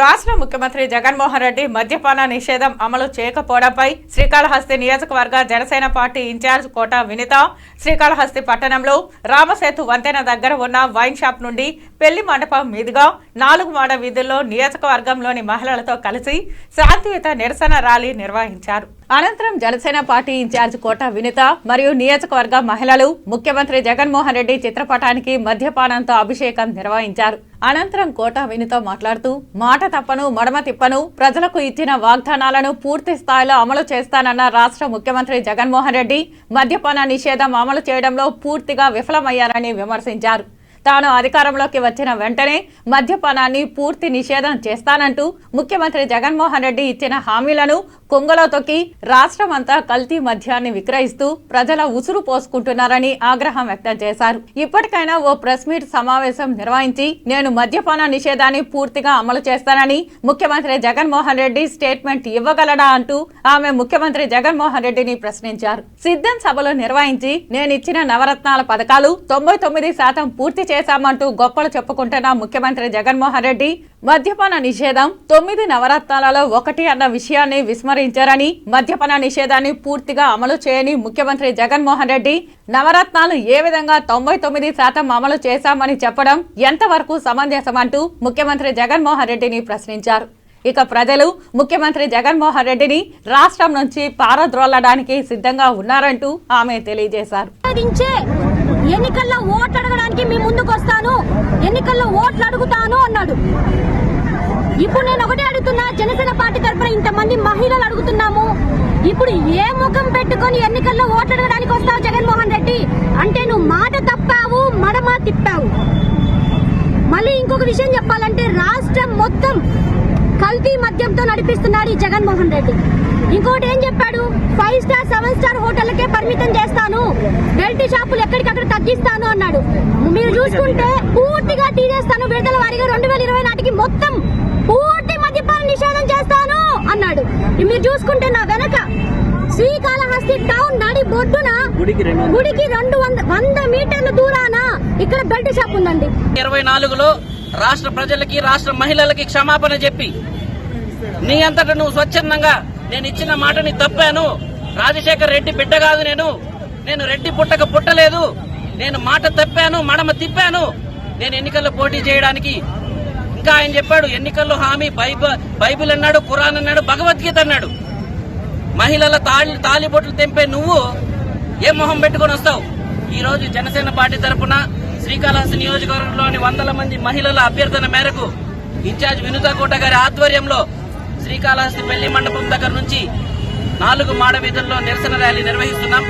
రాష్ట్ర ముఖ్యమంత్రి జగన్మోహన్ రెడ్డి మద్యపాన నిషేధం అమలు చేయకపోవడంపై శ్రీకాళహస్తి నియోజకవర్గ Janasena party in charge Kota Vinitha Srikalahasti పట్టణంలో రామసేతు వంతెన దగ్గర ఉన్న వైన్ షాప్ నుండి పెళ్ళి మండపం మీదుగా నాలుగు మాడ వీధుల్లో నియోజకవర్గంలోని మహిళలతో కలిసి శాంతియుత నిరసన ర్యాలీ నిర్వహించారు. అనంతరం జనసేన పార్టీ ఇన్ఛార్జ్ కోట వినిత మరియు నియోజకవర్గ మహిళలు ముఖ్యమంత్రి జగన్మోహన్ రెడ్డి చిత్రపటానికి మద్యపానంతో అభిషేకం నిర్వహించారు. అనంతరం కోట వినిత మాట్లాడుతూ మాట తప్పను మడమ తిప్పను ప్రజలకు ఇచ్చిన వాగ్దానాలను పూర్తి స్థాయిలో అమలు చేస్తానన్న రాష్ట్ర ముఖ్యమంత్రి జగన్మోహన్ రెడ్డి మద్యపాన నిషేధం అమలు చేయడంలో పూర్తిగా విఫలమయ్యారని విమర్శించారు. తాను అధికారంలోకి వచ్చిన వెంటనే మద్యపానాన్ని పూర్తి నిషేధం చేస్తానంటూ ముఖ్యమంత్రి జగన్మోహన్ రెడ్డి ఇచ్చిన హామీలను కొంగలో తొక్కి రాష్ట్రమంతా కల్తీ మద్యాన్ని విక్రయిస్తూ ప్రజల ఉసురు పోసుకుంటున్నారని ఆగ్రహం వ్యక్తం చేశారు. ఇప్పటికైనా ఓ ప్రెస్ మీట్ సమావేశం నిర్వహించి నేను మద్యపాన నిషేధాన్ని పూర్తిగా అమలు చేస్తానని ముఖ్యమంత్రి జగన్మోహన్ రెడ్డి స్టేట్మెంట్ ఇవ్వగలడా అంటూ ఆమె ముఖ్యమంత్రి జగన్మోహన్ రెడ్డిని ప్రశ్నించారు. సిద్ధం సభలు నిర్వహించి నేను ఇచ్చిన నవరత్నాల పథకాలు తొంభై తొమ్మిది శాతం పూర్తి చేశామంటూ గొప్పలు చెప్పుకుంటున్న ముఖ్యమంత్రి జగన్మోహన్ రెడ్డి మద్యపాన నిషేధం తొమ్మిది నవరత్నాలలో ఒకటి అన్న విషయాన్ని విస్మరించారని మద్యపాన నిషేధాన్ని పూర్తిగా అమలు చేయని ముఖ్యమంత్రి జగన్మోహన్ రెడ్డి నవరత్నాలు ఏ విధంగా తొంభై తొమ్మిది శాతం అమలు చేశామని చెప్పడం ఎంతవరకు సమంజసమంటూ ముఖ్యమంత్రి జగన్మోహన్ రెడ్డిని ప్రశ్నించారు. ఇక ప్రజలు ముఖ్యమంత్రి జగన్మోహన్ రెడ్డిని రాష్ట్రం నుంచి పారద్రోలడానికి సిద్ధంగా ఉన్నారంటూ ఆమె తెలియజేశారు. ఎన్నికల ఎన్నికల్లో ఓట్లు అడగడానికి మీ అడుగుతాను ఎన్నికల్లో ఓట్లు అడుగుతాను అన్నాడు. ఇప్పుడు నేను ఒకటే అడుగుతున్నా జనసేన పార్టీ తరఫున ఇంతమంది మహిళలు అడుగుతున్నాము. ఇప్పుడు ఏ ముఖం పెట్టుకొని ఎన్నికల్లో ఓట్లు అడగడానికి వస్తావు జగన్మోహన్ రెడ్డి? అంటే నువ్వు మాట తప్పావు మడమ తిప్పావు. మళ్ళీ ఇంకొక విషయం చెప్పాలంటే రాష్ట్రం మొత్తం కల్తీ మద్యంతో నడిపిస్తున్నాడు ఈ జగన్మోహన్ రెడ్డి. ఇంకోటి ఏం చెప్పాడు? ఫైవ్ స్టార్ సెవెన్ స్టార్ హోటళ్ళకే పరిమితం షాపులు ఎక్కడికక్కడ తగ్గిస్తాను అన్నాడు. మీరు చూసుకుంటే పూర్తిగా తీసేస్తాను విడుదల వారిగా రెండు వేల ఇరవై నాటికి మొత్తం పూర్తి మద్యపాన నిషేధం చేస్తాను అన్నాడు. మీరు చూసుకుంటే నా వెనక శ్రీకాళహస్తి టౌన్ నడి బొడ్డున గుడికి రెండు వంద వంద మీటర్ల దూరాన ఇక్కడ బెల్ట్ షాప్ ఉందండి. ఇరవై నాలుగులో రాష్ట్ర ప్రజలకి రాష్ట్ర మహిళలకి క్షమాపణ చెప్పి నీ అంతట నువ్వు స్వచ్ఛందంగా నేను ఇచ్చిన మాటని తప్పాను. రాజశేఖర్ రెడ్డి బిడ్డ కాదు నేను. నేను రెడ్డి పుట్టక పుట్టలేదు. నేను మాట తప్పాను మడమ తిప్పాను. నేను ఎన్నికల్లో పోటీ చేయడానికి ఇంకా ఆయన చెప్పాడు ఎన్నికల్లో హామీ బైబిల్ బైబిల్ అన్నాడు ఖురాన్ అన్నాడు భగవద్గీత అన్నాడు. మహిళల తాళి తాలిబొట్లు తెంపే నువ్వు ఏ మొహం పెట్టుకుని వస్తావు? ఈ రోజు జనసేన పార్టీ తరపున శ్రీకాళహస్తి నియోజకవర్గంలోని వందల మంది మహిళల అభ్యర్థన మేరకు ఇన్ఛార్జ్ వినుతా కోట గారి ఆధ్వర్యంలో శ్రీకాళహస్తి పెళ్ళి మండపం దగ్గర నుంచి నాలుగు మాడ వీధుల్లో నిరసన ర్యాలీ నిర్వహిస్తున్నాం.